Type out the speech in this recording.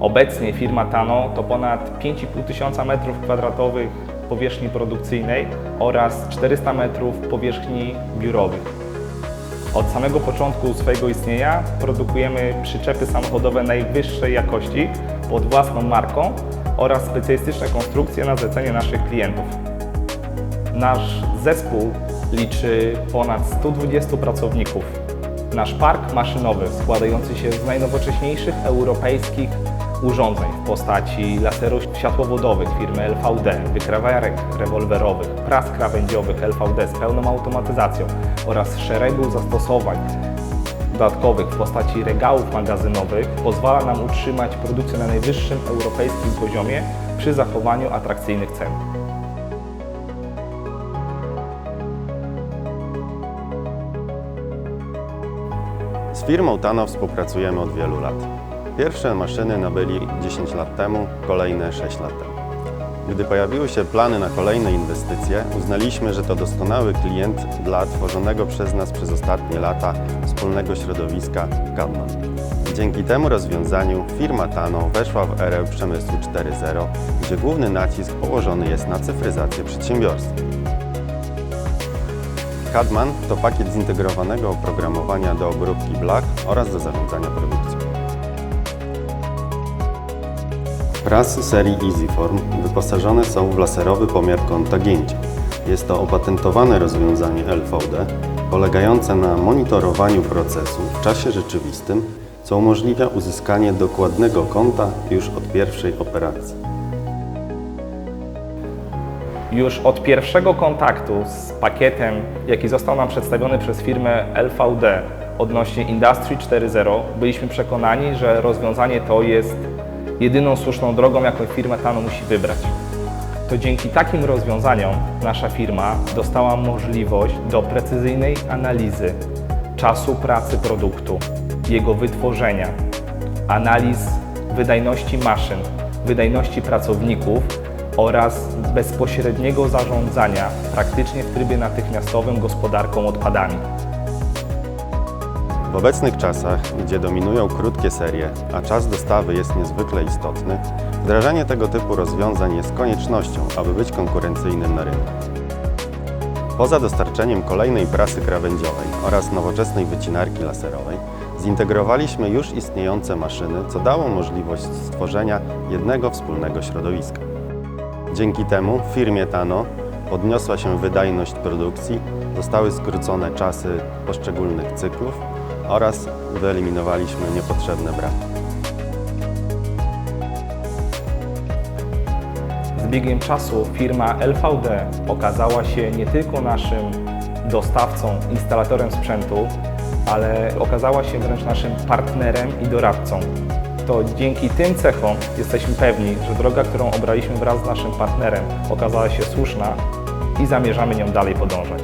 Obecnie firma Tano to ponad 5,5 tysiąca metrów kwadratowych powierzchni produkcyjnej oraz 400 metrów powierzchni biurowych. Od samego początku swojego istnienia produkujemy przyczepy samochodowe najwyższej jakości pod własną marką oraz specjalistyczne konstrukcje na zlecenie naszych klientów. Nasz zespół liczy ponad 120 pracowników. Nasz park maszynowy składający się z najnowocześniejszych europejskich urządzeń w postaci laserów światłowodowych firmy LVD, wykrawarek rewolwerowych, pras krawędziowych LVD z pełną automatyzacją oraz szeregu zastosowań dodatkowych w postaci regałów magazynowych pozwala nam utrzymać produkcję na najwyższym europejskim poziomie przy zachowaniu atrakcyjnych cen. Z firmą Tano współpracujemy od wielu lat. Pierwsze maszyny nabyli 10 lat temu, kolejne 6 lat temu. Gdy pojawiły się plany na kolejne inwestycje, uznaliśmy, że to doskonały klient dla tworzonego przez nas przez ostatnie lata wspólnego środowiska Gadman. Dzięki temu rozwiązaniu firma Tano weszła w erę przemysłu 4.0, gdzie główny nacisk położony jest na cyfryzację przedsiębiorstw. Cadman to pakiet zintegrowanego oprogramowania do obróbki blach oraz do zarządzania produkcją. Prasy serii EasyForm wyposażone są w laserowy pomiar kąta gięcia. Jest to opatentowane rozwiązanie LVD polegające na monitorowaniu procesu w czasie rzeczywistym, co umożliwia uzyskanie dokładnego kąta już od pierwszej operacji. Już od pierwszego kontaktu z pakietem, jaki został nam przedstawiony przez firmę LVD odnośnie Industry 4.0, byliśmy przekonani, że rozwiązanie to jest jedyną słuszną drogą, jaką firma Tano musi wybrać. To dzięki takim rozwiązaniom nasza firma dostała możliwość do precyzyjnej analizy czasu pracy produktu, jego wytworzenia, analiz wydajności maszyn, wydajności pracowników oraz bezpośredniego zarządzania praktycznie w trybie natychmiastowym gospodarką odpadami. W obecnych czasach, gdzie dominują krótkie serie, a czas dostawy jest niezwykle istotny, wdrażanie tego typu rozwiązań jest koniecznością, aby być konkurencyjnym na rynku. Poza dostarczeniem kolejnej prasy krawędziowej oraz nowoczesnej wycinarki laserowej, zintegrowaliśmy już istniejące maszyny, co dało możliwość stworzenia jednego wspólnego środowiska. Dzięki temu w firmie Tano podniosła się wydajność produkcji, zostały skrócone czasy poszczególnych cyklów oraz wyeliminowaliśmy niepotrzebne braki. Z biegiem czasu firma LVD okazała się nie tylko naszym dostawcą, instalatorem sprzętu, ale okazała się wręcz naszym partnerem i doradcą. To dzięki tym cechom jesteśmy pewni, że droga, którą obraliśmy wraz z naszym partnerem, okazała się słuszna i zamierzamy nią dalej podążać.